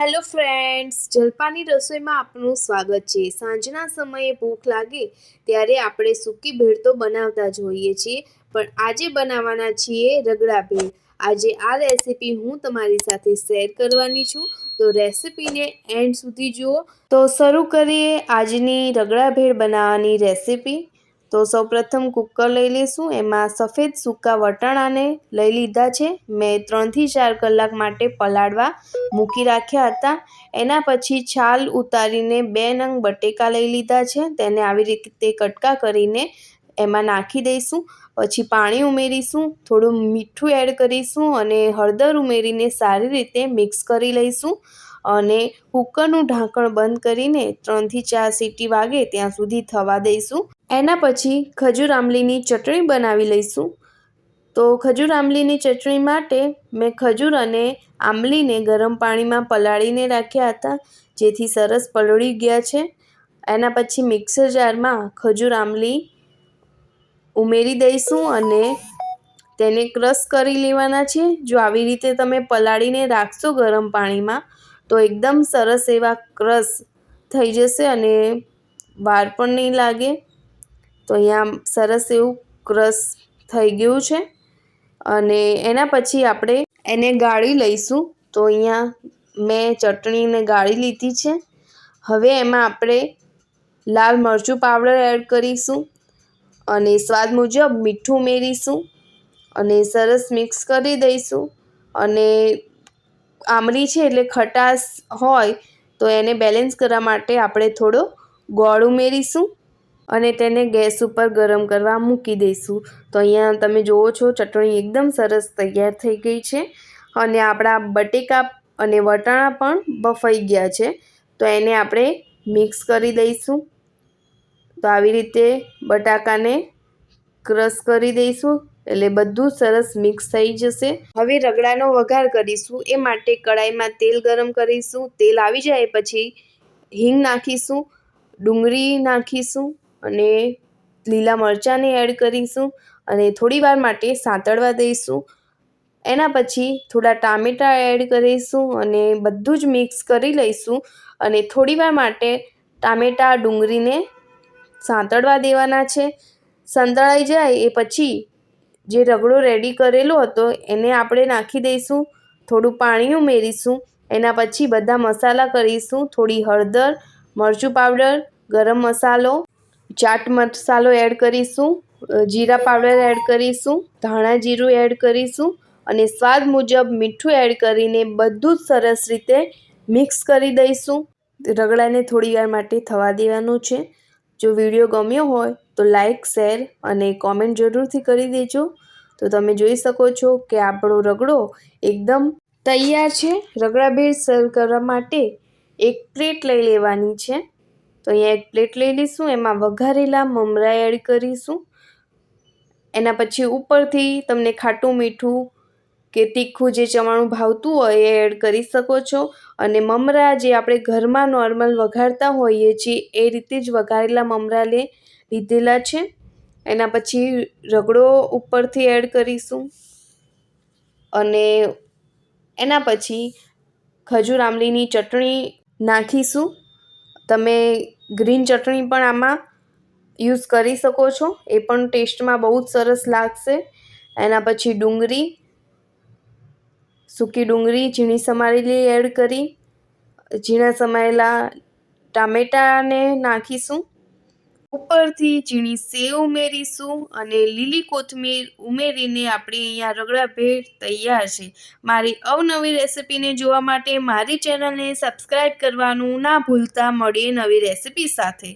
Hello friends જલપાની રસોઈમાં આપનું સ્વાગત છે. સાંજના સમયે ભૂખ લાગે ત્યારે આપણે સૂકી ભેળ તો બનાવતા જ હોઈએ છીએ, પણ આજે બનાવવાના છીએ રગડા ભેળ. આજે આ રેસીપી હું તમારી સાથે શેર કરવાની છું. તો રેસીપીને એન્ડ સુધી જુઓ. તો શરૂ કરીએ આજની રગડા ભેળ બનાવવાની રેસીપી. તો સૌપ્રથમ કુકર લઈ લઈશું. એમાં સફેદ સૂકા વટાણાને લઈ લીધા છે. મેં ત્રણથી ચાર કલાક માટે પલાળવા મૂકી રાખ્યા હતા. એના પછી છાલ ઉતારીને બે નંગ બટેકા લઈ લીધા છે. તેને આવી રીતે કટકા કરીને એમાં નાખી દઈશું. પછી પાણી ઉમેરીશું, થોડું મીઠું એડ કરીશું અને હળદર ઉમેરીને સારી રીતે મિક્સ કરી લઈશું. અને કુકરનું ઢાંકણ બંધ કરીને ત્રણથી ચાર સીટી વાગે ત્યાં સુધી થવા દઈશું. એના પછી ખજૂર આંબલીની ચટણી બનાવી લઈશું. તો ખજૂર આંબલીની ચટણી માટે મેં ખજૂર અને આંબલીને ગરમ પાણીમાં પલાળીને રાખ્યા હતા, જેથી સરસ પલળી ગયા છે. એના પછી મિક્સર જારમાં ખજૂર આંબલી ઉમેરી દઈશું અને તેને ક્રશ કરી લેવાના છે. જો આવી રીતે તમે પલાળીને રાખશો ગરમ પાણીમાં, તો એકદમ સરસ એવા ક્રશ થઈ જશે અને વાર પણ નહીં લાગે. તો અહીંયા સરસ એવું ક્રશ થઈ ગયું છે. અને એના પછી આપણે એને ગાળી લઈશું. તો અહીંયા મેં ચટણીને ગાળી લીધી છે. હવે એમાં આપણે લાલ મરચું પાવડર એડ કરીશું અને સ્વાદ મુજબ મીઠું ઉમેરીશું અને સરસ મિક્સ કરી દઈશું. અને આમલી છે એટલે ખટાશ હોય તો એને બેલેન્સ કરવા માટે આપણે થોડો ગોળ ઉમેરીશું. અને તેને ગેસ ઉપર ગરમ કરવા મૂકી દઈશું. તો અહીંયા તમે જુઓ છો, ચટણી એકદમ સરસ તૈયાર થઈ ગઈ છે. અને આપણા બટેકા અને વટાણા પણ બફાઈ ગયા છે. તો એને આપણે મિક્સ કરી દઈશું. તો આવી રીતે બટાકાને ક્રશ કરી દઈશું. એટલે બધું સરસ મિક્સ થઈ જશે. હવે રગડાનો વઘાર કરીશું. એ માટે કડાઈમાં તેલ ગરમ કરીશું. તેલ આવી જાય પછી હિંગ નાખીશું, ડુંગળી નાખીશું અને લીલા મરચાંને એડ કરીશું અને થોડી વાર માટે સાંતળવા દઈશું. એના પછી થોડા ટામેટાં એડ કરીશું અને બધું જ મિક્સ કરી લઈશું અને થોડીવાર માટે ટામેટાં ડુંગળીને સાંતળવા દેવાના છે. સંતળાઈ જાય એ પછી જે રગડો રેડી કરેલો હતો એને આપણે નાખી દઈશું. થોડું પાણી ઉમેરીશું. એના પછી બધા મસાલા કરીશું. થોડી હળદર, મરચું પાવડર ગરમ મસાલો ચાટ મસાલો એડ કરીશું જીરા પાવડર એડ કરીશું, ધાણા જીરું એડ કરીશું અને સ્વાદ મુજબ મીઠું એડ કરીને બધું જ સરસ રીતે મિક્સ કરી દઈશું. રગડાને થોડી વાર માટે થવા દેવાનું છે. જો વીડિયો ગમ્યો હોય તો લાઈક, શેર અને કોમેન્ટ જરૂરથી કરી દેજો. તો તમે જોઈ શકો છો કે આપણો રગડો એકદમ તૈયાર છે. રગડા ભેળ સર્વ કરવા માટે એક પ્લેટ લઈ લેવાની છે. તો અહીંયા એક પ્લેટ લઈ લઈશું, એમાં વઘારેલા મમરા એડ કરીશું. એના પછી ઉપરથી તમને ખાટું મીઠું કે તીખું જે ચવાણું ભાવતું હોય એ એડ કરી શકો છો. અને મમરા જે આપણે ઘરમાં નોર્મલ વઘારતા હોઈએ છીએ, એ રીતે જ વઘારેલા મમરા લે લીધેલા છે. એના પછી રગડો ઉપરથી એડ કરીશું. અને એના પછી ખજૂર આંબલીની ચટણી નાખીશું. તમે ગ્રીન ચટણી પણ આમાં યુઝ કરી શકો છો. એ પણ ટેસ્ટમાં બહુ જ સરસ લાગશે. એના પછી ડુંગળી, સૂકી ડુંગળી, ઝીણી સમારેલી એડ કરી. ઝીણા સમારેલા ટામેટાને નાખીશું. ઉપરથી ઝીણી સેવ ઉમેરીશું અને લીલી કોથમીર ઉમેરીને આપણી અહીંયા રગડા ભેળ તૈયાર છે. મારી અવનવી રેસિપીને જોવા માટે મારી ચેનલને સબસ્ક્રાઈબ કરવાનું ના ભૂલતા. મળીએ નવી રેસિપી સાથે.